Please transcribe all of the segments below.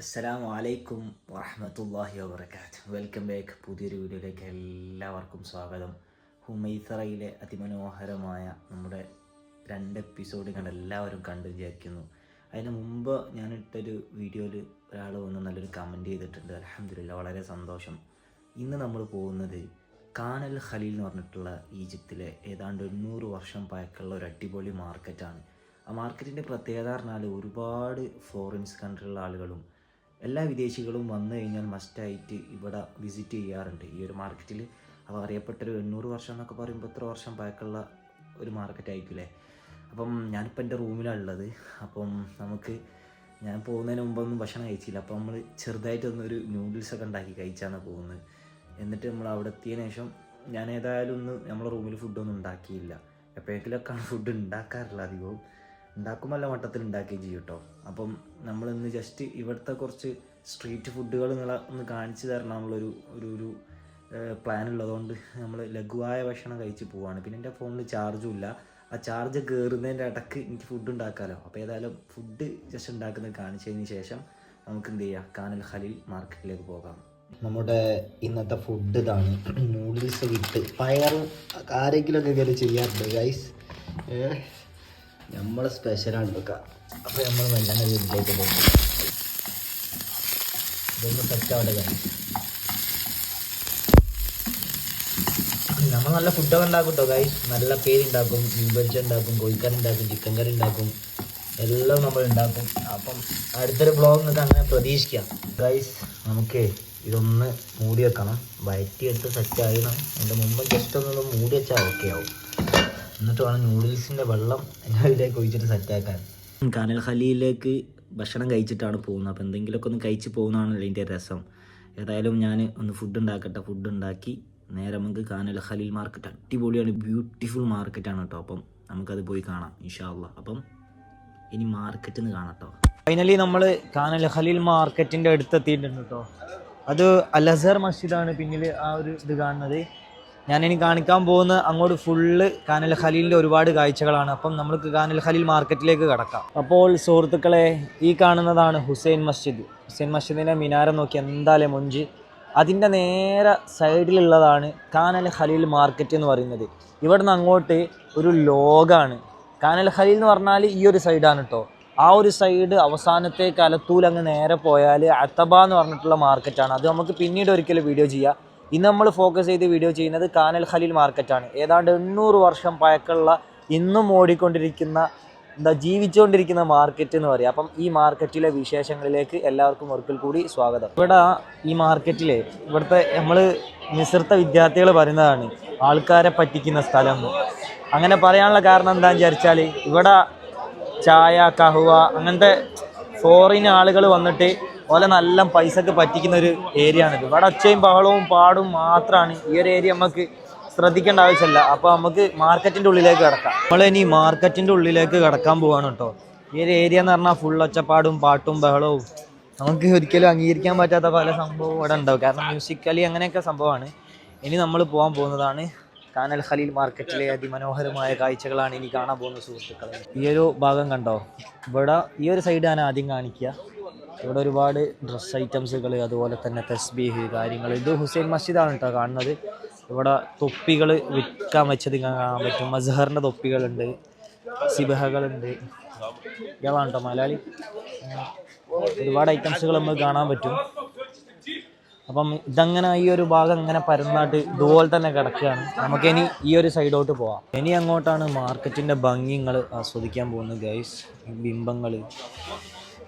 അസ്സലാമു അലൈക്കും വറഹമത്തല്ലാഹി വാബർക്കാത്ത് വെൽക്കം ബാക്ക്. പുതിയൊരു വീഡിയോയിലേക്ക് എല്ലാവർക്കും സ്വാഗതം. ഹുമൈസറയിലെ അതിമനോഹരമായ നമ്മുടെ രണ്ട് എപ്പിസോഡ് കണ്ട് എല്ലാവരും കണ്ടു വിചാരിക്കുന്നു. അതിന് മുമ്പ് ഞാനിട്ടൊരു വീഡിയോയിൽ ഒരാൾ വന്ന് നല്ലൊരു കമന്റ് ചെയ്തിട്ടുണ്ട്. അലഹമില്ല വളരെ സന്തോഷം. ഇന്ന് നമ്മൾ പോകുന്നത് കാനൽ ഖലീൽ എന്ന് പറഞ്ഞിട്ടുള്ള ഈജിപ്തിലെ ഏതാണ്ട് എണ്ണൂറ് വർഷം പഴക്കമുള്ള ഒരു അടിപൊളി മാർക്കറ്റാണ് ആ മാർക്കറ്റിന്റെ പ്രത്യേകത പറഞ്ഞാൽ ഒരുപാട് ഫോറിൻസ് കൺട്രിയിലുള്ള ആളുകളും എല്ലാ വിദേശികളും വന്നു കഴിഞ്ഞാൽ മസ്റ്റായിട്ട് ഇവിടെ വിസിറ്റ് ചെയ്യാറുണ്ട്. ഈ ഒരു മാർക്കറ്റിൽ അപ്പോൾ അറിയപ്പെട്ടൊരു എണ്ണൂറ് വർഷം എന്നൊക്കെ പറയുമ്പോൾ എത്ര വർഷം പഴക്കമുള്ള ഒരു മാർക്കറ്റ് ആയിരിക്കില്ലേ അപ്പം ഞാനിപ്പോൾ എന്റെ റൂമിലാണ് ഉള്ളത്. അപ്പം നമുക്ക് ഞാൻ പോകുന്നതിന് മുമ്പൊന്നും ഭക്ഷണം കഴിച്ചില്ല. അപ്പം നമ്മൾ ചെറുതായിട്ടൊന്നൊരു നൂഡിൽസൊക്കെ ഉണ്ടാക്കി കഴിച്ചാണ് പോകുന്നത്. എന്നിട്ട് നമ്മൾ അവിടെ എത്തിയതിനു ശേഷം ഞാൻ ഏതായാലും ഒന്ന് നമ്മളെ റൂമിൽ ഫുഡൊന്നും ഉണ്ടാക്കിയില്ല. എപ്പോഴെങ്കിലൊക്കെയാണ് ഫുഡ് ഉണ്ടാക്കാറില്ല അധികവും. ഉണ്ടാക്കുമ്പോൾ നല്ല മട്ടത്തിൽ ചെയ്യും കേട്ടോ അപ്പം നമ്മളിന്ന് ജസ്റ്റ് ഇവിടുത്തെ കുറച്ച് സ്ട്രീറ്റ് ഫുഡുകൾ നിങ്ങളെ ഒന്ന് കാണിച്ചു തരണം എന്നുള്ളൊരു ഒരു ഒരു പ്ലാൻ ഉള്ളതുകൊണ്ട് നമ്മൾ ലഘുവായ ഭക്ഷണം കഴിച്ച് പോവാണ്. പിന്നെ എന്റെ ഫോണിൽ ചാർജും ഇല്ല. ആ ചാർജ് കയറുന്നതിന്റെ ഇടയ്ക്ക് എനിക്ക് ഫുഡ് ഉണ്ടാക്കാമല്ലോ അപ്പോൾ ഏതായാലും ഫുഡ് ജസ്റ്റ് ഉണ്ടാക്കുന്നത് കാണിച്ചതിന് ശേഷം നമുക്ക് എന്ത് ചെയ്യാം? കാനൽ ഖലീൽ മാർക്കറ്റിലേക്ക് പോകാം. നമ്മുടെ ഇന്നത്തെ ഫുഡ് ഇതാണ് നൂഡിൽസ് വിട്ട് പയർ ആരെങ്കിലുമൊക്കെ കയറി ചെയ്യാറുണ്ട് ഗൈസ് നമ്മൾ സ്പെഷ്യലാണ് എടുക്കുക അപ്പോൾ നമ്മൾ മെല്ലനെ വീട്ടിലേക്ക് പോകും. ഇതൊന്നും സെറ്റ് ആവട്ടെ നമ്മൾ നല്ല ഫുഡൊക്കെ ഉണ്ടാക്കും കേട്ടോ ഗൈസ് നല്ല പേര് ഉണ്ടാക്കും മീൻ ഉണ്ടാക്കും കോഴിക്കറി ഉണ്ടാക്കും ചിക്കൻ കറി ഉണ്ടാക്കും. എല്ലാം നമ്മൾ ഉണ്ടാക്കും. അപ്പം അടുത്തൊരു ബ്ലോഗ് നിങ്ങൾക്ക് അങ്ങനെ പ്രതീക്ഷിക്കാം. ഗൈസ് നമുക്ക് ഇതൊന്ന് മൂടി വെക്കണം. വയറ്റിയെടുത്ത് സെറ്റ് ആയിരുന്നു അതിന്റെ മുമ്പ് ജസ്റ്റ് ഒന്ന് മൂടി വെച്ചാൽ ഓക്കെ ആവും. എന്നിട്ട് വേണം നൂഡിൽസിന്റെ വെള്ളം അതിലേക്ക് ഒഴിച്ചിട്ട് സെറ്റാക്കാൻ കാനൽ ഹലിയിലേക്ക് ഭക്ഷണം കഴിച്ചിട്ടാണ് പോകുന്നത്. അപ്പോൾ എന്തെങ്കിലുമൊക്കെ ഒന്ന് കഴിച്ച് പോകുന്നതാണല്ലോ അതിന്റെ രസം. ഏതായാലും ഞാൻ ഒന്ന് ഫുഡ് ഉണ്ടാക്കട്ടെ. ഫുഡ് ഉണ്ടാക്കി നേരെ നമുക്ക് കാനൽ ഖലീൽ മാർക്കറ്റ് അടിപൊളിയാണ് ബ്യൂട്ടിഫുൾ മാർക്കറ്റാണ് കേട്ടോ അപ്പം നമുക്കത് പോയി കാണാം ഇൻഷാല്ല അപ്പം ഇനി മാർക്കറ്റിൽ നിന്ന് കാണാം കേട്ടോ ഫൈനലി നമ്മൾ കാനൽ ഖലീൽ മാർക്കറ്റിന്റെ അടുത്തെത്തിയിട്ടുണ്ട് കേട്ടോ അത് അൽ അസർ മസ്ജിദാണ് പിന്നിൽ ആ ഒരു ഇത് കാണുന്നത്. ഞാനിനി കാണിക്കാൻ പോകുന്ന അങ്ങോട്ട് ഫുള്ള് കാനൽ ഖലീലിന്റെ ഒരുപാട് കാഴ്ചകളാണ്. അപ്പം നമുക്ക് കാനൽ ഖലീൽ മാർക്കറ്റിലേക്ക് കടക്കാം. അപ്പോൾ സുഹൃത്തുക്കളെ ഈ കാണുന്നതാണ് ഹുസൈൻ മസ്ജിദ്. ഹുസൈൻ മസ്ജിദിന്റെ മിനാരം നോക്കി എന്തായാലും മുഞ്ച്? അതിന്റെ നേരെ സൈഡിലുള്ളതാണ് കാനൽ ഖലീൽ മാർക്കറ്റ് എന്ന് പറയുന്നത്. ഇവിടെ നിന്ന് അങ്ങോട്ട് ഒരു ലോഗാണ്. കാനൽ ഖലീൽ എന്ന് പറഞ്ഞാൽ ഈ ഒരു സൈഡാണ് കേട്ടോ ആ ഒരു സൈഡ് അവസാനത്തെ കലത്തൂൽ അങ്ങ് നേരെ പോയാൽ അത്തബ എന്ന് പറഞ്ഞിട്ടുള്ള മാർക്കറ്റാണ് അത് നമുക്ക് പിന്നീട് ഒരിക്കലും വീഡിയോ ചെയ്യാം. ഇന്ന് നമ്മൾ ഫോക്കസ് ചെയ്ത് വീഡിയോ ചെയ്യുന്നത് കാനൽ ഖലീൽ മാർക്കറ്റാണ് ഏതാണ്ട് എണ്ണൂറ് വർഷം പഴക്കമുള്ള ഇന്നും ഓടിക്കൊണ്ടിരിക്കുന്ന എന്താ ജീവിച്ചുകൊണ്ടിരിക്കുന്ന മാർക്കറ്റ് എന്ന് പറയാം. അപ്പം ഈ മാർക്കറ്റിലെ വിശേഷങ്ങളിലേക്ക് എല്ലാവർക്കും ഒരിക്കൽ കൂടി സ്വാഗതം. ഇവിടെ ഈ മാർക്കറ്റിലെ ഇവിടുത്തെ നമ്മൾ നിസൃത്ത വിദ്യാർത്ഥികൾ പറയുന്നതാണ് ആൾക്കാരെ പറ്റിക്കുന്ന സ്ഥലം. അങ്ങനെ പറയാനുള്ള കാരണം എന്താണെന്ന് വിചാരിച്ചാൽ ഇവിടെ ചായ കഹുവ അങ്ങനത്തെ ഫോറിൻ ആളുകൾ വന്നിട്ട് ഓലെ നല്ല പൈസക്ക് പറ്റിക്കുന്ന ഒരു ഏരിയ ആണിത് ഇവിടെ ഒച്ചയും ബഹളവും പാടും മാത്രമാണ് ഈ ഒരു ഏരിയ നമുക്ക് ശ്രദ്ധിക്കേണ്ട ആവശ്യമില്ല. അപ്പോൾ നമുക്ക് മാർക്കറ്റിന്റെ ഉള്ളിലേക്ക് കിടക്കാം. നമ്മൾ ഇനി മാർക്കറ്റിന്റെ ഉള്ളിലേക്ക് കിടക്കാൻ പോവാണ് കേട്ടോ. ഈ ഒരു ഏരിയ എന്ന് പറഞ്ഞാൽ ഫുൾ ഒച്ചപ്പാടും പാട്ടും ബഹളവും. നമുക്ക് ഒരിക്കലും അംഗീകരിക്കാൻ പറ്റാത്ത പല സംഭവവും ഇവിടെ ഉണ്ടാവും. കാരണം മ്യൂസിക്കലി അങ്ങനെയൊക്കെ സംഭവമാണ്. ഇനി നമ്മൾ പോകാൻ പോകുന്നതാണ് കാനൽ ഖലീൽ മാർക്കറ്റിലെ അതിമനോഹരമായ കാഴ്ചകളാണ് ഇനി കാണാൻ പോകുന്ന സുഹൃത്തുക്കളെ. ഈ ഒരു ഭാഗം കണ്ടോ? ഇവിടെ ഈ ഒരു സൈഡാണ് ആദ്യം കാണിക്കുക. ഇവിടെ ഒരുപാട് ഡ്രസ് ഐറ്റംസുകൾ അതുപോലെ തന്നെ തസ്ബീഹ് കാര്യങ്ങൾ ഇത് ഹുസൈൻ മസ്ജിദാണ് കേട്ടോ കാണുന്നത്. ഇവിടെ തൊപ്പികൾ വിൽക്കാൻ വെച്ചത് കാണാൻ പറ്റും. മസ്ഹറിന്റെ തൊപ്പികളുണ്ട് സിബഹകളുണ്ട്. ഇയാളാണ് കേട്ടോ മലയാളി. ഒരുപാട് ഐറ്റംസുകൾ നമുക്ക് കാണാൻ പറ്റും. അപ്പം ഇതങ്ങനെ ഈ ഒരു ഭാഗം ഇങ്ങനെ പരന്നാട്ട് ഇതുപോലെ തന്നെ കിടക്കുകയാണ്. നമുക്കിനി ഈ ഒരു സൈഡോട്ട് പോവാം. ഇനി അങ്ങോട്ടാണ് മാർക്കറ്റിന്റെ ഭംഗിങ്ങൾ ആസ്വദിക്കാൻ പോകുന്നത് ഗൈസ് ബിംബങ്ങൾ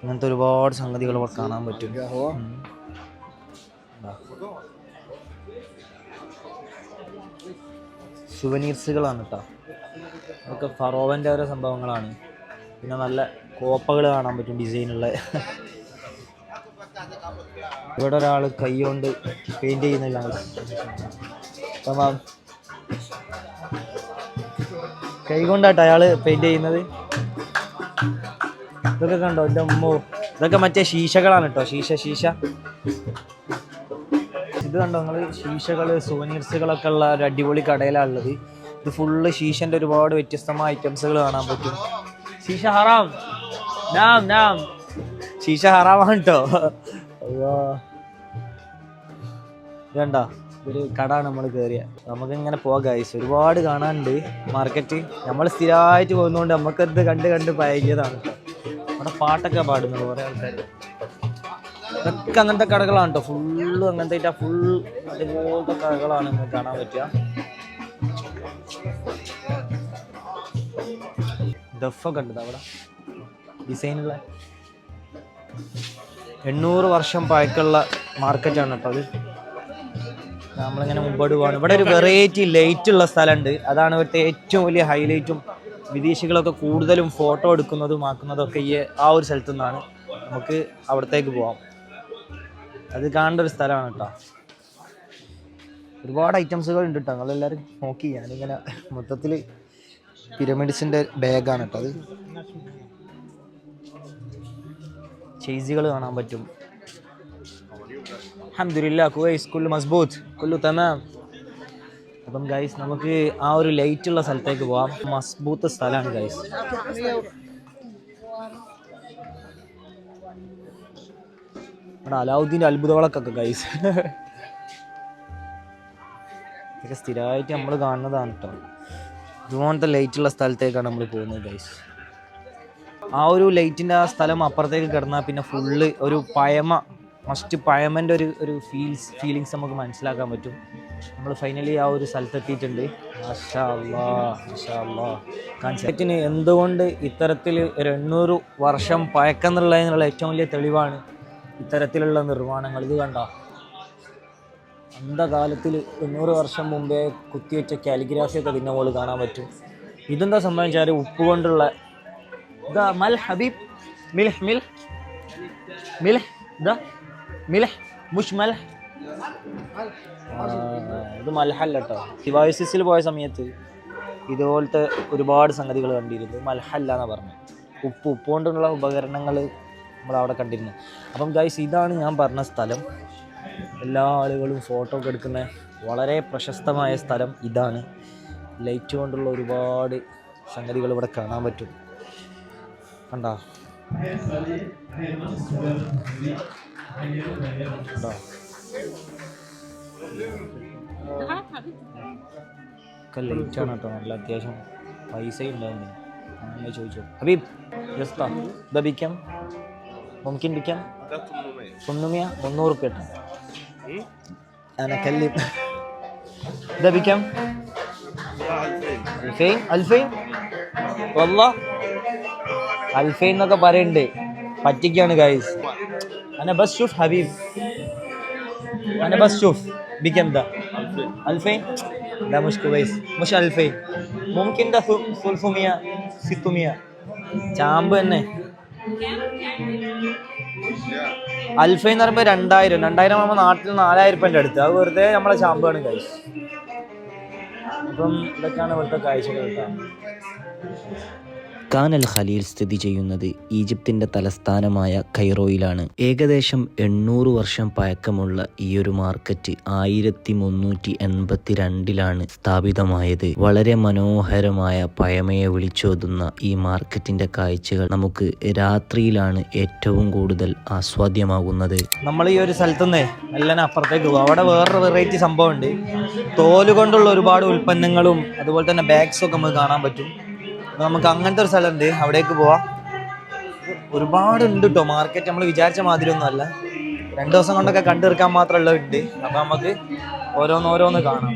അങ്ങനത്തെ ഒരുപാട് സംഗതികൾ ഇവിടെ കാണാൻ പറ്റും. സുവനീർസുകളാണ് കേട്ടോ അതൊക്കെ ഫറോവന്റെ ഓരോ സംഭവങ്ങളാണ്. പിന്നെ നല്ല കോപ്പകൾ കാണാൻ പറ്റും ഡിസൈനുള്ള. ഇവിടെ ഒരാൾ കൈ കൊണ്ട് പെയിന്റ് ചെയ്യുന്നില്ല. കൈ കൊണ്ടാട്ടോ അയാൾ പെയിന്റ് ചെയ്യുന്നത്? ഇതൊക്കെ കണ്ടോ? എന്റെ അമ്മോ ഇതൊക്കെ മറ്റേ ശീശകളാണ് കേട്ടോ. ശീശ ശീശ. ഇത് കണ്ടോ നിങ്ങൾ ശീശകൾ സുവനീർസുകളൊക്കെ ഉള്ള ഒരു അടിപൊളി കടയിലാണ് ഉള്ളത്. ഇത് ഫുള്ള് ശീശന്റെ ഒരുപാട് വ്യത്യസ്തമായ ഐറ്റംസുകൾ കാണാൻ പറ്റും. ശീശ ഹറാം. നാം നാം. ശീശ ഹറാമാണ് കേട്ടോ. വേണ്ട ഒരു കട നമ്മൾ കയറിയ നമുക്ക് ഇങ്ങനെ പോകാം ഒരുപാട് കാണാനുണ്ട്. മാർക്കറ്റ് നമ്മൾ സ്ഥിരമായിട്ട് പോകുന്നതുകൊണ്ട് നമുക്കത് കണ്ട് കണ്ട് പഴകിയതാണ് കേട്ടോ. അവിടെ പാട്ടൊക്കെ പാടുന്നത് കുറേ ആൾക്കാർ ഇതൊക്കെ അങ്ങനത്തെ കടകളാണ് കേട്ടോ ഫുള്ള് അങ്ങനത്തെ ഫുൾ അതുപോലത്തെ കടകളാണ് നിങ്ങൾക്ക് കാണാൻ പറ്റുക. ദഫൊക്കെ ഉണ്ട് അവിടെ? ഡിസൈനുള്ള എണ്ണൂറ് വർഷം പഴക്കമുള്ള മാർക്കറ്റാണ് കേട്ടോ അത്. നമ്മളിങ്ങനെ മുമ്പോട്ട് പോകണം ഇവിടെ ഒരു വെറൈറ്റി ലൈറ്റ് ഉള്ള സ്ഥലമുണ്ട്. അതാണ് ഇവിടുത്തെ ഏറ്റവും വലിയ ഹൈലൈറ്റും വിദേശികളൊക്കെ കൂടുതലും ഫോട്ടോ എടുക്കുന്നതും ആക്കുന്നതും ഒക്കെ ഈ ആ ഒരു സ്ഥലത്തു നിന്നാണ് നമുക്ക് അവിടത്തേക്ക് പോവാം. അത് കാണേണ്ട ഒരു സ്ഥലമാണ് കേട്ടോ. ഒരുപാട് ഐറ്റംസുകൾ ഉണ്ട് കേട്ടോ. നിങ്ങളെല്ലാവരും നോക്കി. ഞാനിങ്ങനെ മൊത്തത്തിൽ പിരമിഡ്സിന്റെ ബാഗാണ് കേട്ടോ അത്. ചെയ്സികൾ കാണാൻ പറ്റും. അഹമ്മദില്ല കുവൈസ് കുല്ലു മസ്ബൂത്ത് കുല്ലു തമാം. അപ്പം ഗൈസ് നമുക്ക് ആ ഒരു ലൈറ്റ് ഉള്ള സ്ഥലത്തേക്ക് പോവാം. മസ്ബൂത്ത് സ്ഥലമാണ് ഗൈസ് ഇവിടെ അലാവുദ്ദീന്റെ അത്ഭുതങ്ങളൊക്കെ ഗൈസ് ഇതൊക്കെ സ്ഥിരമായിട്ട് നമ്മൾ കാണുന്നതാണ് കേട്ടോ ഇതുപോലത്തെ ലൈറ്റ് ഉള്ള സ്ഥലത്തേക്കാണ് നമ്മൾ പോകുന്നത് ഗൈസ് ആ ഒരു ലൈറ്റിന്റെ ആ സ്ഥലം അപ്പുറത്തേക്ക് കിടന്നാൽ പിന്നെ ഫുള്ള് ഒരു പയമ മസ്റ്റ് പയമന്റെ ഒരു ഒരു ഫീൽസ് ഫീലിങ്സ് നമുക്ക് മനസ്സിലാക്കാൻ പറ്റും. നമ്മൾ ഫൈനലി ആ ഒരു സ്ഥലത്തെത്തിയിട്ടുണ്ട്. കൺസെപ്റ്റിന് എന്തുകൊണ്ട് ഇത്തരത്തിൽ ഒരു എണ്ണൂറ് വർഷം പഴക്കം എന്നുള്ളതിനുള്ള ഏറ്റവും വലിയ തെളിവാണ് ഇത്തരത്തിലുള്ള നിർമ്മാണങ്ങൾ. ഇത് കണ്ടോ? അന്ധകാലത്തിൽ എണ്ണൂറ് വർഷം മുമ്പേ കുത്തിവെച്ച കാലിഗ്രാഫി ഒക്കെ ഇതിന്റെ മുകളിൽ കാണാൻ പറ്റും. ഇതെന്താ സംഭവിച്ചാൽ ഉപ്പ് കൊണ്ടുള്ള ഇതാ മൽ ഹബീബ് മിൽഹ് മിൽ മിൽഹ് ഇതാ മിൽഹ് മുഷ് മൽ ഇത് മൽഹല്ല കേട്ടോ. സിവായുസിൽ പോയ സമയത്ത് ഇതുപോലത്തെ ഒരുപാട് സംഗതികൾ കണ്ടിരുന്നു. മൽഹല്ല എന്നാണ് പറഞ്ഞത് ഉപ്പ് ഉപ്പ് കൊണ്ടുള്ള ഉപകരണങ്ങൾ നമ്മൾ അവിടെ കണ്ടിരുന്നു. അപ്പം ഗൈസ് ഇതാണ് ഞാൻ പറഞ്ഞ സ്ഥലം. എല്ലാ ആളുകളും ഫോട്ടോ ഒക്കെ എടുക്കുന്ന വളരെ പ്രശസ്തമായ സ്ഥലം ഇതാണ്. ലൈറ്റ് കൊണ്ടുള്ള ഒരുപാട് സംഗതികൾ ഇവിടെ കാണാൻ പറ്റും. കണ്ടോ? കണ്ടോ? ഒക്കെ ലേറ്റാണ് കേട്ടോ നല്ല അത്യാവശ്യം പൈസ ഉണ്ടാവുന്നു അങ്ങനെ ചോദിച്ചു. ഹബീബ് ജസ്താ ദബിക്കാം മുംകിൻ ബിക്കാം. തൊണ്ണൂമിയ മുന്നൂറ് ഉപ്പ കേട്ടോ അനക്കല്ലി ദബിക്കാം അൽഫൈൻ അൽഫൈൻ. വല്ല. അൽഫൈൻ എന്നൊക്കെ പറയുന്നുണ്ട് പറ്റിക്കാണ് ഗൈസ് അന ബസ് ഷുഫ് ഹബീബ് أنا بس شوف بكم ده 2000 ده مش كويس مش 2000 ممكن ده 300 600 ചാമ്പ് തന്നെ അൽഫ എന്ന് പറയുമ്പോൾ രണ്ടായിരം രണ്ടായിരം ആകുമ്പോൾ നാട്ടിൽ നാലായിരം രൂപൻ്റെ അടുത്ത് അത് വെറുതെ നമ്മളെ ചാമ്പാണ് കാഴ്ച അപ്പം ഇതൊക്കെയാണ് ഇവിടുത്തെ കാഴ്ചകൾ കേട്ടോ കാനൽ ഖലീൽ സ്ഥിതി ചെയ്യുന്നത് ഈജിപ്തിന്റെ തലസ്ഥാനമായ കൈറോയിലാണ്. ഏകദേശം എണ്ണൂറ് വർഷം പഴക്കമുള്ള ഈ ഒരു മാർക്കറ്റ് ആയിരത്തി മുന്നൂറ്റി എൺപത്തി രണ്ടിലാണ് സ്ഥാപിതമായത്. വളരെ മനോഹരമായ പഴമയെ വിളിച്ചോതുന്ന ഈ മാർക്കറ്റിന്റെ കാഴ്ചകൾ നമുക്ക് രാത്രിയിലാണ് ഏറ്റവും കൂടുതൽ ആസ്വാദ്യമാകുന്നത്. നമ്മൾ ഈ ഒരു സ്ഥലത്തുനിന്ന് എല്ലാം അപ്പുറത്തേക്ക് പോകും അവിടെ വേറൊരു വെറൈറ്റി സംഭവം ഉണ്ട് തോൽ കൊണ്ടുള്ള ഒരുപാട് ഉൽപ്പന്നങ്ങളും അതുപോലെ തന്നെ ബാഗ്സും ഒക്കെ നമുക്ക് കാണാൻ പറ്റും. നമുക്ക് അങ്ങനത്തെ ഒരു സ്ഥലമുണ്ട്. അവിടേക്ക് പോവാം. ഒരുപാട് ഉണ്ട് കേട്ടോ മാർക്കറ്റ് നമ്മൾ വിചാരിച്ച മാതിരി ഒന്നും അല്ല. രണ്ടു ദിവസം കൊണ്ടൊക്കെ കണ്ടു തീർക്കാൻ മാത്രമുള്ള ഉണ്ട് അപ്പൊ നമുക്ക് ഓരോന്നോരോന്ന് കാണാം.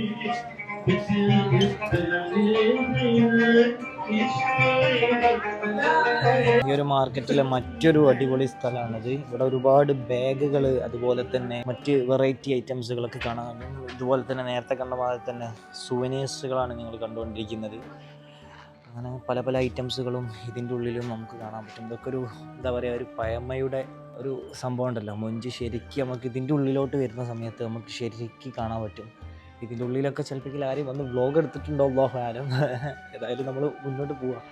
ഈ ഒരു മാർക്കറ്റിലെ മറ്റൊരു അടിപൊളി സ്ഥലമാണിത്. ഇവിടെ ഒരുപാട് ബാഗുകൾ അതുപോലെ തന്നെ മറ്റ് വെറൈറ്റി ഐറ്റംസുകളൊക്കെ കാണാൻ ഇതുപോലെ തന്നെ നേരത്തെ കണ്ട മാതിരി തന്നെ സുവനീഴ്സുകളാണ് നിങ്ങൾ കണ്ടുകൊണ്ടിരിക്കുന്നത്. അങ്ങനെ പല പല ഐറ്റംസുകളും ഇതിന്റെ ഉള്ളിലും നമുക്ക് കാണാൻ പറ്റും. ഇതൊക്കെ ഒരു എന്താ പറയുക ഒരു പയമ്മയുടെ ഒരു സംഭവം ഉണ്ടല്ലോ. മൊഞ്ച് ശരിക്കും നമുക്ക് ഇതിന്റെ ഉള്ളിലോട്ട് വരുന്ന സമയത്ത് നമുക്ക് ശരിക്കും കാണാൻ പറ്റും. ഇതിന്റെ ഉള്ളിലൊക്കെ ചിലപ്പോൾ ആരും വന്ന് വ്ലോഗ് എടുത്തിട്ടുണ്ടോ വ്ലോഗ് ആരും ഏതായാലും നമ്മൾ മുന്നോട്ട് പോവാം.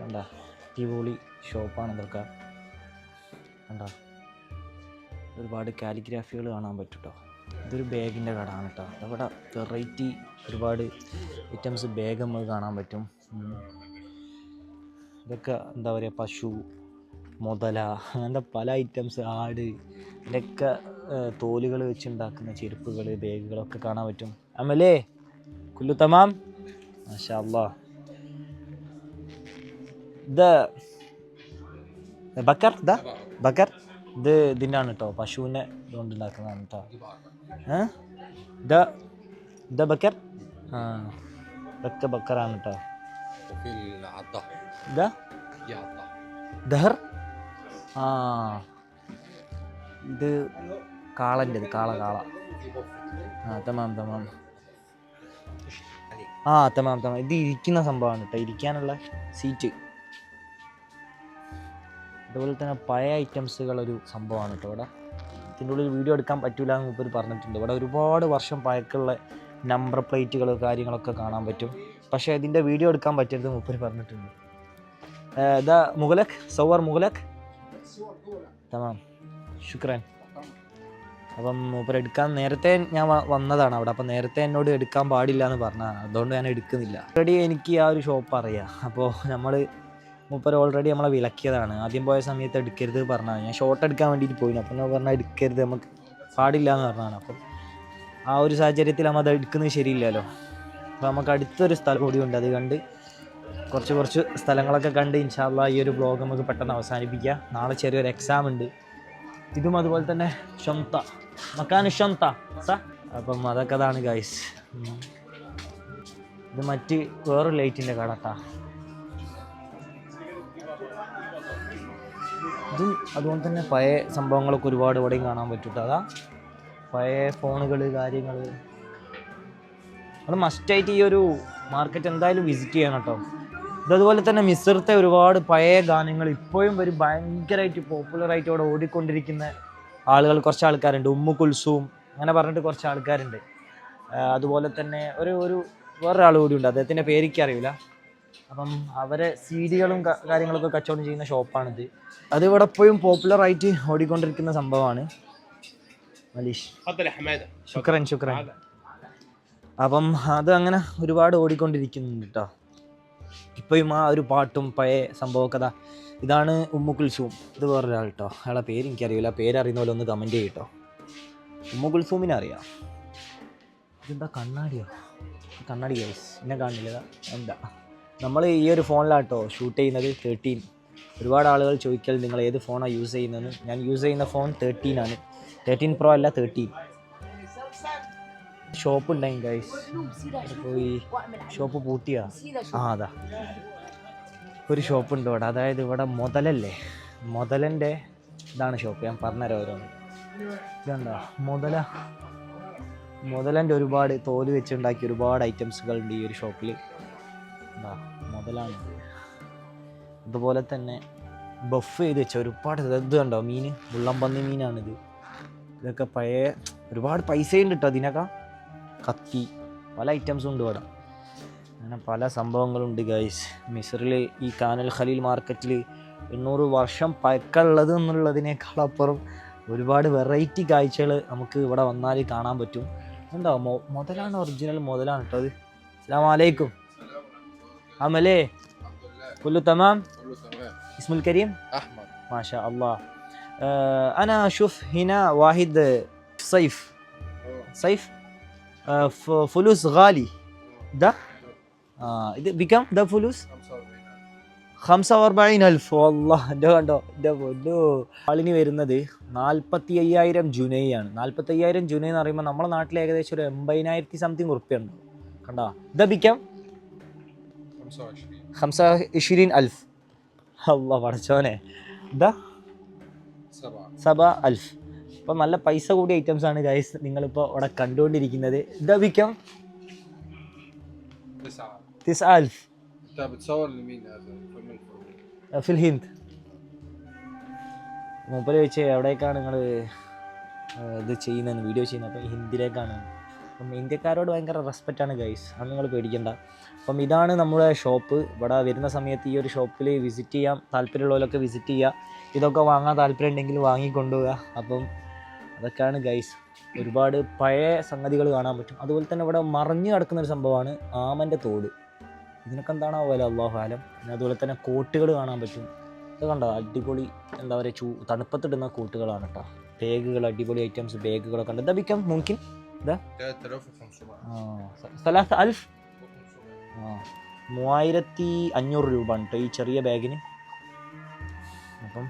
കണ്ട അടിപൊളി ഷോപ്പാണ് ഇതൊക്കെ. കണ്ട ഒരുപാട് കാലിഗ്രാഫികൾ കാണാൻ പറ്റും കേട്ടോ ഇതൊരു ബാഗിന്റെ കടയാണ് കേട്ടോ. അവിടെ വെറൈറ്റി ഒരുപാട് ഐറ്റംസ് ബാഗ് നമുക്ക് കാണാൻ പറ്റും. ഇതൊക്കെ എന്താ പറയുക പശു മുതല അങ്ങനത്തെ പല ഐറ്റംസ് ആട് ഇതൊക്കെ തോലുകൾ വെച്ചുണ്ടാക്കുന്ന ചെരുപ്പുകൾ ബാഗുകളൊക്കെ കാണാൻ പറ്റും. അമലേ കുല്ലു തമാം. മാഷാ ബക്കർ ദ ബക്കർ. ഇത് ഇതിന്റെ ആണ് കേട്ടോ പശുവിനെ കൊണ്ട് ഉണ്ടാക്കുന്നതാണ് കേട്ടോ ദ ദ ബക്കർ? ആ ബക്ക ബക്കറാണ് കേട്ടോ ദഹർ? ആ. ഇത് കാളന്റെ ഇത് കാള കാള. ആ തമാം തമാം. ആ തമാം തമാം. ഇത് ഇരിക്കുന്ന സംഭവമാണ് കേട്ടോ ഇരിക്കാനുള്ള സീറ്റ്. അതുപോലെ തന്നെ പഴയ ഐറ്റംസുകൾ ഒരു സംഭവമാണ് കേട്ടോ ഇവിടെ. ഇതിന്റെ ഉള്ളിൽ വീഡിയോ എടുക്കാൻ പറ്റില്ല എന്ന് മുപ്പർ പറഞ്ഞിട്ടുണ്ട്. ഇവിടെ ഒരുപാട് വർഷം പഴക്കമുള്ള നമ്പർ പ്ലേറ്റുകൾ കാര്യങ്ങളൊക്കെ കാണാൻ പറ്റും. പക്ഷേ ഇതിന്റെ വീഡിയോ എടുക്കാൻ പറ്റരുത് മുപ്പർ പറഞ്ഞിട്ടുണ്ട്. ദ മുഗലക് സൗവർ മുഗലക് തമാം. ശുക്രൻ. അപ്പം മൂപ്പർ എടുക്കാൻ നേരത്തെ ഞാൻ വന്നതാണ് അവിടെ. അപ്പം നേരത്തെ എന്നോട് എടുക്കാൻ പാടില്ല എന്ന് പറഞ്ഞതാണ്. അതുകൊണ്ട് ഞാൻ എടുക്കുന്നില്ല. ഓൾറെഡി എനിക്ക് ആ ഒരു ഷോപ്പ് അറിയാം. അപ്പോൾ നമ്മൾ മൂപ്പർ ഓൾറെഡി നമ്മളെ വിലക്കിയതാണ്. ആദ്യം പോയ സമയത്ത് എടുക്കരുത് പറഞ്ഞാൽ ഞാൻ ഷോട്ട് എടുക്കാൻ വേണ്ടിയിട്ട് പോയിന്. അപ്പം ഞാൻ പറഞ്ഞാൽ എടുക്കരുത് നമുക്ക് പാടില്ല എന്ന് പറഞ്ഞതാണ്. അപ്പം ആ ഒരു സാഹചര്യത്തിൽ നമ്മൾ അത് എടുക്കുന്നത് ശരിയില്ലല്ലോ. അപ്പോൾ നമുക്ക് അടുത്തൊരു സ്ഥലം കൂടിയുണ്ട് അത് കണ്ട് കുറച്ച് കുറച്ച് സ്ഥലങ്ങളൊക്കെ കണ്ട് ഇൻഷാല്ല ഈ ഒരു ബ്ലോഗ് നമുക്ക് പെട്ടെന്ന് അവസാനിപ്പിക്കാം. നാളെ ചെറിയൊരു എക്സാം ഉണ്ട്. ഇതും അതുപോലെ തന്നെ ഷംത. മക്കാന് ഷംത. അപ്പം അതൊക്കെ അതാണ് ഗൈസ് ഇത് മറ്റ് വേറൊരു ലൈറ്റിന്റെ കടട്ടാ ഇതും അതുപോലെ തന്നെ പഴയ സംഭവങ്ങളൊക്കെ ഒരുപാട് ഇവിടെയും കാണാൻ പറ്റും അതാ പഴയ ഫോണുകൾ കാര്യങ്ങൾ നമ്മൾ മസ്റ്റായിട്ട് ഈ ഒരു മാർക്കറ്റ് എന്തായാലും വിസിറ്റ് ചെയ്യണം കേട്ടോ ഇതതുപോലെ തന്നെ മിസർത്തെ ഒരുപാട് പഴയ ഗാനങ്ങൾ ഇപ്പോഴും ഒരു ഭയങ്കരമായിട്ട് പോപ്പുലറായിട്ട് ഇവിടെ ഓടിക്കൊണ്ടിരിക്കുന്ന ആളുകൾ കുറച്ച് ആൾക്കാരുണ്ട്. ഉമ്മു കുൽസും അങ്ങനെ പറഞ്ഞിട്ട് കുറച്ച് ആൾക്കാരുണ്ട്. അതുപോലെ തന്നെ ഒരു ഒരു വേറൊരാൾ കൂടി ഉണ്ട്. അദ്ദേഹത്തിന്റെ പേരിക്ക് അറിയില്ല അപ്പം അവരെ സീഡികളും കാര്യങ്ങളൊക്കെ കച്ചവടം ചെയ്യുന്ന ഷോപ്പാണിത്. അത് ഇവിടെ ഇപ്പോഴും പോപ്പുലർ ആയിട്ട് ഓടിക്കൊണ്ടിരിക്കുന്ന സംഭവമാണ്. മലീഷ്. ശുക്രൻ ശുക്രൻ. അപ്പം അത് അങ്ങനെ ഒരുപാട് ഓടിക്കൊണ്ടിരിക്കുന്നുണ്ട് കേട്ടോ ഇപ്പോഴും ആ ഒരു പാട്ടും പഴയ സംഭവക്കഥ ഇതാണ് ഉമ്മുക്കുൽസൂം ഇത് വേറൊരാൾ കേട്ടോ അയാളെ പേര് എനിക്കറിയില്ല. പേരറിയുന്ന പോലെ ഒന്ന് കമന്റ് ചെയ്യട്ടോ ഉമ്മുക്കുൽസൂമിനെ അറിയാം. ഇതെന്താ കണ്ണാടിയോ? കണ്ണാടി ഗൈസ് എന്നെ കാണില്ല. എന്താ? നമ്മൾ ഈ ഒരു ഫോണിലാട്ടോ ഷൂട്ട് ചെയ്യുന്നത് തേർട്ടീൻ ഒരുപാട് ആളുകൾ ചോദിക്കൽ നിങ്ങൾ ഏത് ഫോണാണ് യൂസ് ചെയ്യുന്നതെന്ന്? ഞാൻ യൂസ് ചെയ്യുന്ന ഫോൺ തേർട്ടീൻ ആണ്. തേർട്ടീൻ പ്രോ അല്ല തേർട്ടീൻ ഷോപ്പ് ഉണ്ടായി ഗൈസ് പോയി ഷോപ്പ് പൂട്ടിയാ? ആ അതാ. ഒരു ഷോപ്പ് ഉണ്ട് ഇവിടെ. അതായത് ഇവിടെ മുതലല്ലേ? മുതലന്റെ ഇതാണ് ഷോപ്പ് ഞാൻ പറഞ്ഞുതരാം ഓരോന്ന്. ഇതുണ്ടോ? മുതല. മുതലന്റെ ഒരുപാട് തോൽ വെച്ചുണ്ടാക്കിയ ഒരുപാട് ഐറ്റംസുകൾ ഉണ്ട് ഈ ഒരു ഷോപ്പിൽ എന്താ മുതലാണ്. അതുപോലെ തന്നെ ബഫ് ചെയ്ത് വെച്ച ഒരുപാട് ഇത് കണ്ടോ മീൻ മുള്ളംപന്നി മീനാണിത്. ഇതൊക്കെ പഴയ ഒരുപാട് പൈസയുണ്ട് കേട്ടോ അതിനൊക്കെ. കത്തി പല ഐറ്റംസും ഉണ്ട് ഇവിടെ. അങ്ങനെ പല സംഭവങ്ങളുണ്ട് ഗൈസ് മിസറിൽ ഈ കാനൽ ഖലീൽ മാർക്കറ്റിൽ എണ്ണൂറ് വർഷം പഴക്കമുള്ളത് എന്നുള്ളതിനേക്കാൾ അപ്പുറം ഒരുപാട് വെറൈറ്റി കാഴ്ചകൾ നമുക്ക് ഇവിടെ വന്നാൽ കാണാൻ പറ്റും. എന്താ മൊ മുതലാണ് ഒറിജിനൽ മുതലാണ് കേട്ടോ അത്. അസ്സാം വലൈക്കും അമലേ കുല്ലു തമാം كله تمام اسم الكريم احمد ما شاء الله آه أنا أشوف هنا واحد صيف صيف آه ف- فلوس غالي ده آه ده بكم ده فلوس 45 ألف والله ده കണ്ടോ ده പൊന്നോ ആളിന് വരുന്നത് നാൽപ്പത്തി അയ്യായിരം ജുനൈയാണ് നാൽപ്പത്തി അയ്യായിരം ജുനൈ എന്ന് പറയുമ്പോൾ നമ്മുടെ നാട്ടിൽ ഏകദേശം ഒരു എൺപതിനായിരത്തി സംതിങ് ഉറുപ്പ്യ ഉണ്ട് കണ്ടോ ഇത് ബിക്കാം 25 ഹംസ ഇഷിരീൻ അൽഫ് അല്ല പടച്ചോനെ ഇതാ 7 സബ അൽഫ് അപ്പം നല്ല പൈസ കൂടിയ ഐറ്റംസ് ആണ് ഗൈസ് നിങ്ങളിപ്പോൾ ഇവിടെ കണ്ടുകൊണ്ടിരിക്കുന്നത് ഇതാ വിൽക്കാം 9 തിസ് അൽഫ് انت بتصور لمين هذا فيلم الفروض ഫിൽ ഹിന്ദ് മൂപ്പര് വെച്ച് എവിടേക്കാണ് നിങ്ങൾ ഇത് ചെയ്യുന്നത് വീഡിയോ ചെയ്യുന്നത് അപ്പോൾ ഹിന്ദിയിലേക്കാണ് അപ്പം ഇന്ത്യക്കാരോട് ഭയങ്കര ആണ് ഗൈസ് അത് നിങ്ങൾ പേടിക്കണ്ട. അപ്പം ഇതാണ് നമ്മുടെ ഷോപ്പ് ഇവിടെ വരുന്ന സമയത്ത് ഈ ഒരു ഷോപ്പിൽ വിസിറ്റ് ചെയ്യാം. താല്പര്യമുള്ളവരൊക്കെ വിസിറ്റ് ചെയ്യുക ഇതൊക്കെ വാങ്ങാൻ താല്പര്യം ഉണ്ടെങ്കിൽ വാങ്ങിക്കൊണ്ടുപോവുക. അപ്പം അതൊക്കെയാണ് ഗൈസ് ഒരുപാട് പഴയ സംഗതികൾ കാണാൻ പറ്റും. അതുപോലെ തന്നെ ഇവിടെ മറിഞ്ഞു കിടക്കുന്ന ഒരു സംഭവമാണ് ആമന്റെ തോട്. ഇതിനൊക്കെ എന്താണോ പോലെ അള്ളാഹു ആലം. പിന്നെ അതുപോലെ തന്നെ കോട്ടുകൾ കാണാൻ പറ്റും. ഇത് കണ്ടോ? അടിപൊളി എന്താ പറയുക ചൂ തണുപ്പത്തിടുന്ന കൂട്ടുകളാണ് കേട്ടോ. ബാഗുകൾ അടിപൊളി ഐറ്റംസ് ബാഗുകളൊക്കെ ഉണ്ട്. എന്താ ബിക്കം മുങ്കിൻ ഇതാ 3500 ആ സലാത്ത് അൽഫ് ആ മൂവായിരത്തി അഞ്ഞൂറ് രൂപ കേട്ടോ ഈ ചെറിയ ബാഗിന്? അപ്പം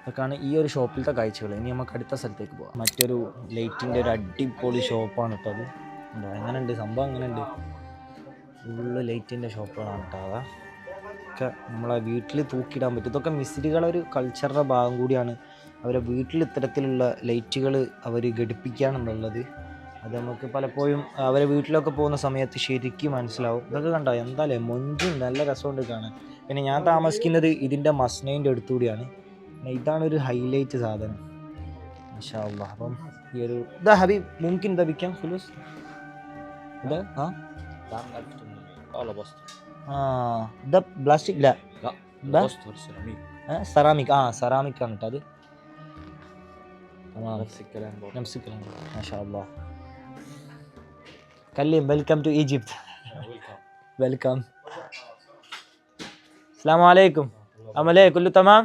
ഇതൊക്കെയാണ് ഈ ഒരു ഷോപ്പിലത്തെ കാഴ്ചകൾ. ഇനി നമുക്ക് അടുത്ത സ്ഥലത്തേക്ക് പോകാം. മറ്റൊരു ലൈറ്റിന്റെ ഒരു അടിപൊളി ഷോപ്പാണ് കേട്ടോ അത്. ഉണ്ടോ? എങ്ങനെയുണ്ട്? സംഭവം എങ്ങനെയുണ്ട്? ഫുള്ള് ലൈറ്റിന്റെ ഷോപ്പുകളാണ് കേട്ടോ അതാ. ഒക്കെ നമ്മളെ വീട്ടിൽ തൂക്കിയിടാൻ പറ്റും. ഇതൊക്കെ മിസ്രികളുടെ ഒരു കൾച്ചറുടെ ഭാഗം കൂടിയാണ് അവരെ വീട്ടിൽ ഇത്തരത്തിലുള്ള ലൈറ്റുകൾ അവർ ഘടിപ്പിക്കുകയാണെന്നുള്ളത് അത് നമുക്ക് പലപ്പോഴും അവരെ വീട്ടിലൊക്കെ പോകുന്ന സമയത്ത് ശരിക്കും മനസ്സിലാവും. ഇതൊക്കെ കണ്ടോ? എന്താല്ലേ? മൊഞ്ച് നല്ല രസമുണ്ട് കാണാൻ. പിന്നെ ഞാൻ താമസിക്കുന്നത് ഇതിന്റെ മസ്നൈന്റെ അടുത്തുകൂടിയാണ്. പിന്നെ ഇതാണ് ഒരു ഹൈലൈറ്റ് സാധനം. ഇൻഷാല്ല അപ്പം ഈ ഒരു ഇതാ ഹബീബ് മുമ്കിൻ ദബിക്കാം ഫുലൂസ്? ഇത് ആ? ഇത് പ്ലാസ്റ്റിക് ഇല്ല സെറാമിക് ആ സെറാമിക് ആണ് കേട്ടോ അത്. نفس الكلام برضه نفس الكلام ما شاء الله كلم ويلكم تو ايجيبت ويلكم السلام عليكم عامل ايه كله تمام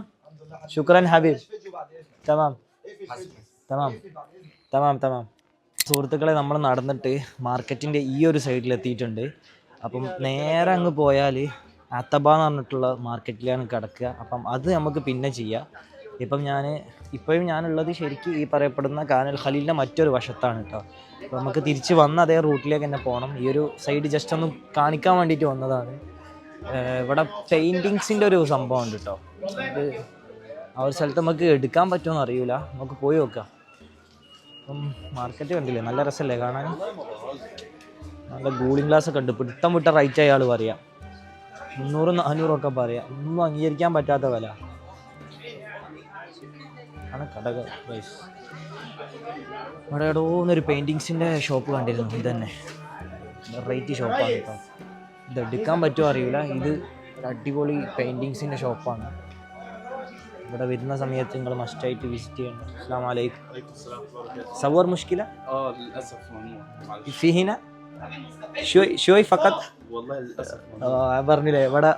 شكرا حبيب تمام تمام تمام تمام സുഹൃത്തുക്കളെ നമ്മൾ നടന്നിട്ട് മാർക്കറ്റിൻ്റെ ഈ ഒരു സൈഡിൽ എത്തിയിട്ടുണ്ട് അപ്പം നേരെ അങ്ങ് പോയാൽ അത്തബ എന്ന് പറഞ്ഞിട്ടുള്ള മാർക്കറ്റിലാണ് കിടക്കുക അപ്പം അത് നമുക്ക് പിന്നെ ചെയ്യാം ഇപ്പം ഞാൻ ഇപ്പോഴും ഞാനുള്ളത് ശരിക്കും ഈ പറയപ്പെടുന്ന കാനൽ ഖലീലിന്റെ മറ്റൊരു വശത്താണ് കേട്ടോ അപ്പോൾ നമുക്ക് തിരിച്ച് വന്ന് അതേ റൂട്ടിലേക്ക് തന്നെ പോകണം ഈ ഒരു സൈഡ് ജസ്റ്റ് ഒന്ന് കാണിക്കാൻ വേണ്ടിയിട്ട് വന്നതാണ്. ഇവിടെ പെയിന്റിങ്സിന്റെ ഒരു സംഭവം ഉണ്ട് കേട്ടോ അത് ആ ഒരു സ്ഥലത്ത് നമുക്ക് എടുക്കാൻ പറ്റുമെന്ന് അറിയില്ല നമുക്ക് പോയി നോക്കാം. അപ്പം മാർക്കറ്റ് കണ്ടില്ലേ? നല്ല രസമല്ലേ കാണാൻ? നല്ല ഗൂളിങ് ഗ്ലാസ് ഒക്കെ ഉണ്ട്. പിടുത്തം വിട്ട റൈറ്റ് അയാൾ പറയാം. മുന്നൂറ് നാനൂറൊക്കെ പറയാം. ഒന്നും അംഗീകരിക്കാൻ പറ്റാത്ത വില. കടക വൈസ് ഇവിടെ എടോ എന്നൊരു പെയിന്റിങ്സിന്റെ ഷോപ്പ് കണ്ടിരുന്നു. ഇത് തന്നെ. വെറൈറ്റി ഷോപ്പാണ് കേട്ടോ. ഇത് എടുക്കാൻ പറ്റുമോ അറിയില്ല. ഇത് അടിപൊളി പെയിന്റിങ്സിന്റെ ഷോപ്പാണ് ഇവിടെ വരുന്ന സമയത്ത് നിങ്ങൾ മസ്റ്റായിട്ട് വിസിറ്റ് ചെയ്യണം. അസ്ലാം അലൈക്കും. സവർ മുഷ്കില? ഫിഹിന? ഷോയ് ഫക്കത്ത് പറഞ്ഞില്ലേ? ഇവിടെ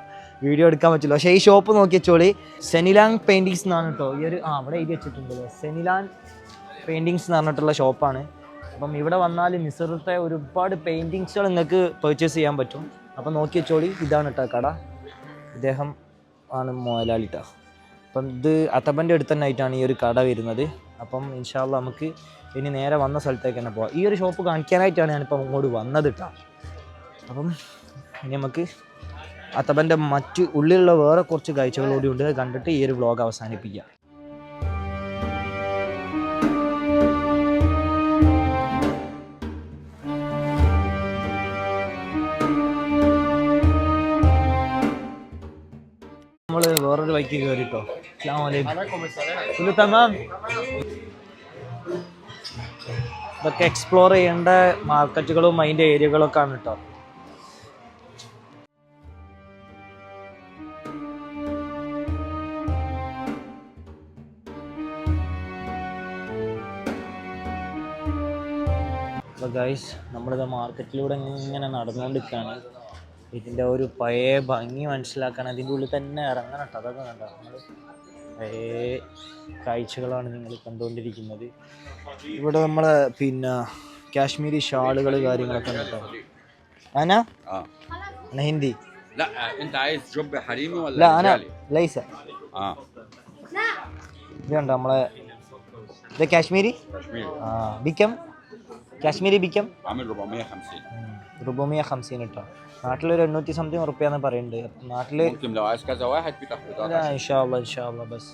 വീഡിയോ എടുക്കാൻ പറ്റില്ല. പക്ഷേ ഈ ഷോപ്പ് നോക്കിയച്ചോളി സെനിലാങ് പെയിന്റിങ്സ് എന്നാണ് കേട്ടോ ഈ ഒരു ആ അവിടെ എഴുതി വെച്ചിട്ടുണ്ടല്ലോ. സെനിലാൻ പെയിന്റിങ്സ് എന്ന് പറഞ്ഞിട്ടുള്ള ഷോപ്പാണ് അപ്പം ഇവിടെ വന്നാൽ മിസറത്തെ ഒരുപാട് പെയിന്റിങ്സുകൾ നിങ്ങൾക്ക് പർച്ചേസ് ചെയ്യാൻ പറ്റും. അപ്പം നോക്കി വെച്ചോളി. ഇതാണ് കേട്ടോ കട. ഇദ്ദേഹം ആണ് മുതലാളി അപ്പം ഇത് അത്തപ്പന്റെ അടുത്ത് തന്നെ ആയിട്ടാണ് ഈ ഒരു കട വരുന്നത്. അപ്പം ഇൻഷാല്ല നമുക്ക് ഇനി നേരെ വന്ന സ്ഥലത്തേക്ക് തന്നെ പോവാം. ഈ ഒരു ഷോപ്പ് കാണിക്കാനായിട്ടാണ് ഞാനിപ്പം അങ്ങോട്ട് വന്നത് കേട്ടോ അപ്പം ഇനി നമുക്ക് അത്തപ്പന്റെ മറ്റ് ഉള്ളിലുള്ള വേറെ കുറച്ച് കാഴ്ചകളോടി ഉണ്ട്. അത് കണ്ടിട്ട് ഈ ഒരു വ്ളോഗ് അവസാനിപ്പിക്കുക നമ്മൾ വേറൊരു ബൈക്ക് കയറിട്ടോ തമാം ഇതൊക്കെ എക്സ്പ്ലോർ ചെയ്യേണ്ട മാർക്കറ്റുകളും അതിന്റെ ഏരിയകളൊക്കെ ആണ് കേട്ടോ ഗൈസ് നമ്മളിത് മാർക്കറ്റിലൂടെ ഇങ്ങനെ നടന്നുകൊണ്ടിരിക്കുകയാണ് ഇതിന്റെ ഒരു പഴയ ഭംഗി മനസ്സിലാക്കാൻ അതിന്റെ ഉള്ളിൽ തന്നെ ഇറങ്ങണം കേട്ടോ. അതൊക്കെ കണ്ടോ? നമ്മൾ പഴയ കാഴ്ചകളാണ് നിങ്ങൾ കണ്ടുകൊണ്ടിരിക്കുന്നത്. ഇവിടെ നമ്മൾ പിന്നെ കാശ്മീരി ഷാളുകൾ കാര്യങ്ങളൊക്കെ കേട്ടോ. ആന? ഹിന്ദി. ലൈസ. ഇതുണ്ട് നമ്മളെ ഇത് കാശ്മീരി. ആ ബിക്കം? കാശ്മീരി ബിക്കം? റുബോമിയ ഹംസീൻ കേട്ടോ നാട്ടിലൊരു എണ്ണൂറ്റി സംതിങ് ഉറപ്പിയെന്ന് പറയുന്നുണ്ട് നാട്ടിൽ ബസ്.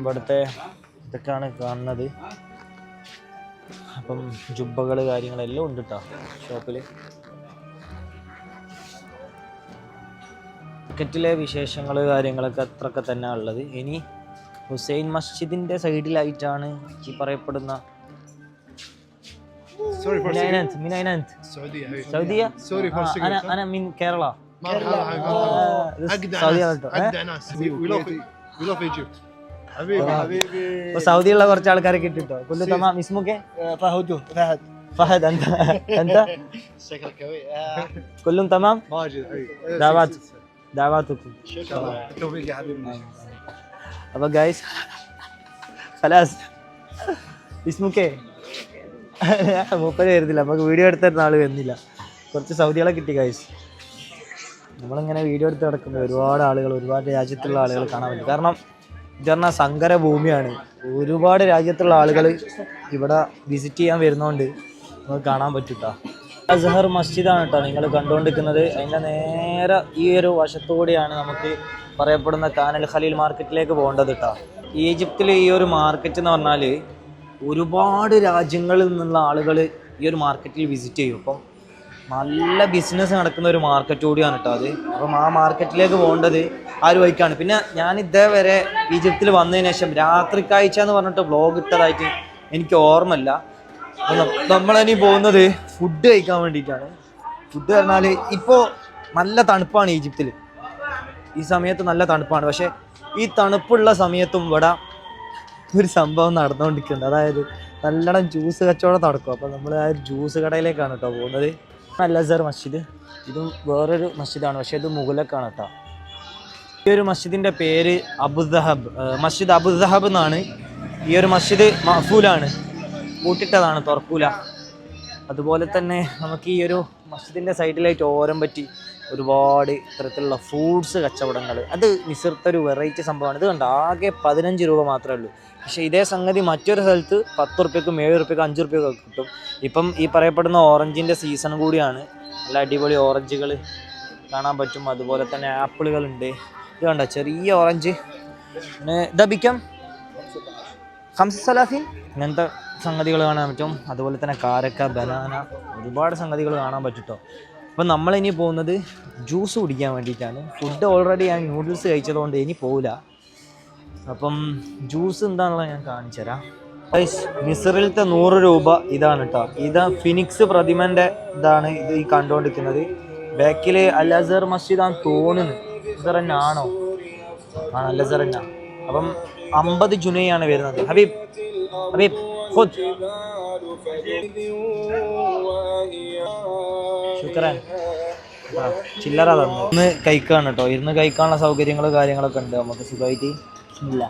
ഇവിടുത്തെ ഇതൊക്കെയാണ് കാണുന്നത്. അപ്പം ജുബ്ബകൾ കാര്യങ്ങളെല്ലാം ഉണ്ട് കേട്ടോ ഷോപ്പിൽ. ക്രിക്കറ്റിലെ വിശേഷങ്ങൾ കാര്യങ്ങളൊക്കെ അത്രക്കെ തന്നെ ഉള്ളത്. ഇനി ഹുസൈൻ മസ്ജിദിന്റെ സൈഡിലായിട്ടാണ് ഈ പറയപ്പെടുന്ന سوري من فارسي أين أنت؟ من أين أنت؟ السعودية هي سعودية؟ سوري آه، فارسي أنا أنا من كيرلا مرحبا آه، حبيبي this اجدع Saudi ناس Arabia. اجدع ناس وي لاف وي لاف ايجيبت حبيبي تمام. حبيبي അപ്പോൾ സൗദിയുള്ള കുറച്ച് ആൾക്കാരെ കിട്ടിട്ടോ കൊല്ലു തമാ മിസ്മുക്കെ فهدو فهد ഫഹദ് അന്ത അന്ത شكلك قوي കൊല്ലും തമാം ماجد حبيبي دعوات. ദാവാത്തുക്കും بالتوفيق يا حبيبنا അപ്പോൾ ഗൈസ് ഫലാസ് ഇസ്മുക്കേ മൂപ്പര് വരുന്നില്ല. നമുക്ക് വീഡിയോ എടുത്തിരുന്ന ആൾ വരുന്നില്ല. കുറച്ച് സൗദികളെ കിട്ടി ഗൈസ് നമ്മളിങ്ങനെ വീഡിയോ എടുത്ത് കിടക്കുമ്പോൾ ഒരുപാട് ആളുകൾ ഒരുപാട് രാജ്യത്തുള്ള ആളുകൾ കാണാൻ പറ്റും. കാരണം ഇത് പറഞ്ഞാൽ സങ്കര ഭൂമിയാണ്. ഒരുപാട് രാജ്യത്തുള്ള ആളുകൾ ഇവിടെ വിസിറ്റ് ചെയ്യാൻ വരുന്നതുകൊണ്ട് നമുക്ക് കാണാൻ പറ്റൂട്ടാ. അസഹർ മസ്ജിദാണ് കേട്ടോ നിങ്ങൾ കണ്ടുകൊണ്ടിരിക്കുന്നത്. അതിന്റെ നേരെ ഈ ഒരു വശത്തുകൂടിയാണ് നമുക്ക് പറയപ്പെടുന്ന കാനൽ ഖലീൽ മാർക്കറ്റിലേക്ക് പോകേണ്ടത് കേട്ടോ ഈജിപ്തിൽ ഈ ഒരു മാർക്കറ്റ് എന്ന് പറഞ്ഞാൽ ഒരുപാട് രാജ്യങ്ങളിൽ നിന്നുള്ള ആളുകൾ ഈ ഒരു മാർക്കറ്റിൽ വിസിറ്റ് ചെയ്യും. അപ്പം നല്ല ബിസിനസ് നടക്കുന്ന ഒരു മാർക്കറ്റ് കൂടിയാണ് കേട്ടോ അത്. അപ്പം ആ മാർക്കറ്റിലേക്ക് പോകേണ്ടത് ആ ഒരു വഴിക്കാണ്. പിന്നെ ഞാൻ ഇതേവരെ ഈജിപ്തിൽ വന്നതിന് ശേഷം രാത്രി കാഴ്ച എന്ന് പറഞ്ഞിട്ട് വ്ലോഗ് ഇട്ടതായിട്ട് എനിക്ക് ഓർമ്മയില്ല. നമ്മളിനി പോകുന്നത് ഫുഡ് കഴിക്കാൻ വേണ്ടിയിട്ടാണ്. ഫുഡ് പറഞ്ഞാൽ ഇപ്പോൾ നല്ല തണുപ്പാണ് ഈജിപ്തിൽ ഈ സമയത്ത് നല്ല തണുപ്പാണ്. പക്ഷേ ഈ തണുപ്പുള്ള സമയത്തും ഇവിടെ ഒരു സംഭവം നടന്നുകൊണ്ടിരിക്കുന്നുണ്ട്. അതായത് നല്ലോണം ജ്യൂസ് കച്ചവടം നടക്കും. അപ്പോൾ നമ്മൾ ആ ഒരു ജ്യൂസ് കടയിലേക്കാണ് കേട്ടോ പോകുന്നത്. അല്ലസർ മസ്ജിദ്. ഇതും വേറൊരു മസ്ജിദാണ്. പക്ഷേ ഇത് മുകളിലേക്കാണ് കേട്ടോ ഈ ഒരു മസ്ജിദിന്റെ പേര് അബുദഹബ് മസ്ജിദ് അബുദഹബ് എന്നാണ്. ഈ ഒരു മസ്ജിദ് മഹഫൂലാണ് കൂട്ടിട്ടതാണ് തുറക്കൂല. അതുപോലെ തന്നെ നമുക്ക് ഈ ഒരു മസ്ജിദിന്റെ സൈഡിലായിട്ട് ഓരം പറ്റി ഒരുപാട് ഇത്തരത്തിലുള്ള ഫ്രൂട്ട്സ് കച്ചവടങ്ങൾ അത് മിസിർത്ത ഒരു വെറൈറ്റി സംഭവമാണ്. ഇത് കണ്ട? ആകെ പതിനഞ്ച് രൂപ മാത്രമേ ഉള്ളൂ. പക്ഷേ ഇതേ സംഗതി മറ്റൊരു സ്ഥലത്ത് പത്ത് റുപ്യക്കും ഏഴ് റുപ്യക്കും അഞ്ച് റുപ്യക്കും കിട്ടും. ഇപ്പം ഈ പറയപ്പെടുന്ന ഓറഞ്ചിന്റെ സീസൺ കൂടിയാണ്. നല്ല അടിപൊളി ഓറഞ്ചുകൾ കാണാൻ പറ്റും. അതുപോലെ തന്നെ ആപ്പിളുകളുണ്ട്. ഇത് കണ്ട? ചെറിയ ഓറഞ്ച്. പിന്നെ ദബിക്കം ഹംസ സലാഫിൻ. ഇങ്ങനത്തെ സംഗതികൾ കാണാൻ പറ്റും. അതുപോലെ തന്നെ കാരക്ക ബനാന. ഒരുപാട് സംഗതികൾ കാണാൻ പറ്റും കേട്ടോ അപ്പം നമ്മളിനി പോകുന്നത് ജ്യൂസ് കുടിക്കാൻ വേണ്ടിയിട്ടാണ്. ഫുഡ് ഓൾറെഡി ഞാൻ നൂഡിൽസ് കഴിച്ചതുകൊണ്ട് ഇനി പോവില്ല. അപ്പം ജ്യൂസ് എന്താണെന്നുള്ളത് ഞാൻ കാണിച്ചു തരാം. മിസറിലത്തെ നൂറ് രൂപ ഇതാണ് കേട്ടോ ഇത് ഫിനിക്സ് പ്രതിമന്റെ ഇതാണ് ഇത് ഈ കണ്ടുകൊണ്ടിരിക്കുന്നത്. ബാക്കിൽ അൽ അസർ മസ്ജിദാണ് തോന്നുന്നു. അസർ തന്നെ ആണോ ആണ് തന്നെ അപ്പം അമ്പത് ജുനയാണ് വരുന്നത്. ഹബീബ് ഹബീബ് ശുക്രൻ. ആ, ചില്ലറ തന്നു. ഇന്ന് കഴിക്കാണ് കേട്ടോ. ഇരുന്ന് കഴിക്കാനുള്ള സൗകര്യങ്ങൾ കാര്യങ്ങളൊക്കെ ഉണ്ട്. നമുക്ക് സുഖമായിട്ട് ഇല്ല.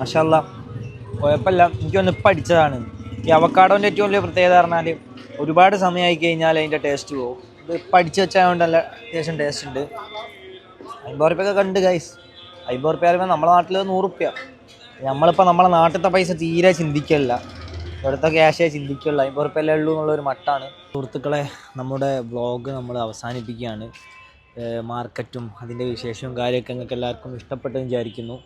മഷല്ല കുഴപ്പമില്ല. എനിക്കൊന്ന് ഇപ്പം അടിച്ചതാണ് ഈ അവക്കാടോന്റെ ഏറ്റവും വലിയ പ്രത്യേകത പറഞ്ഞാൽ ഒരുപാട് സമയമായി കഴിഞ്ഞാൽ അതിന്റെ ടേസ്റ്റ് പോകും ഇത് ഇപ്പം അടിച്ച് വെച്ചായതുകൊണ്ട് നല്ല അത്യാവശ്യം ടേസ്റ്റ് ഉണ്ട്. അമ്പത് കണ്ട് ഗൈസ് അമ്പത് റുപ്യ നമ്മുടെ നാട്ടിൽ നൂറ് റുപ്യ നമ്മളിപ്പോൾ നമ്മളെ നാട്ടിലത്തെ പൈസ തീരെ ചിന്തിക്കല്ല ഇവിടുത്തെ ക്യാഷേ ചിന്തിക്കുള്ളൂ. അമ്പത് ഉറപ്പല്ലേ ഉള്ളൂ എന്നുള്ളൊരു മട്ടാണ്. സുഹൃത്തുക്കളെ നമ്മുടെ വ്ളോഗ് നമ്മൾ അവസാനിപ്പിക്കുകയാണ്. മാർക്കറ്റും അതിന്റെ വിശേഷവും കാര്യമൊക്കെ നിങ്ങൾക്ക് എല്ലാവർക്കും ഇഷ്ടപ്പെട്ടെന്ന് വിചാരിക്കുന്നു.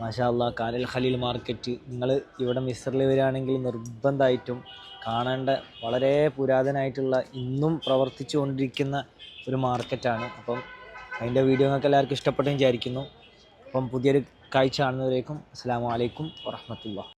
മാഷാല്ല കാലൽ ഖലീൽ മാർക്കറ്റ് നിങ്ങൾ ഇവിടെ മിസ്റിൽ വരികയാണെങ്കിൽ നിർബന്ധമായിട്ടും കാണേണ്ട വളരെ പുരാതനമായിട്ടുള്ള ഇന്നും പ്രവർത്തിച്ചു കൊണ്ടിരിക്കുന്ന ഒരു മാർക്കറ്റാണ് അപ്പം അതിന്റെ വീഡിയോ നിങ്ങൾക്ക് എല്ലാവർക്കും ഇഷ്ടപ്പെട്ടെന്ന് വിചാരിക്കുന്നു. അപ്പം പുതിയൊരു കാഴ്ച കാണുന്നവരേക്കും അസ്സാം വലൈക്കും വറഹമത്തുള്ള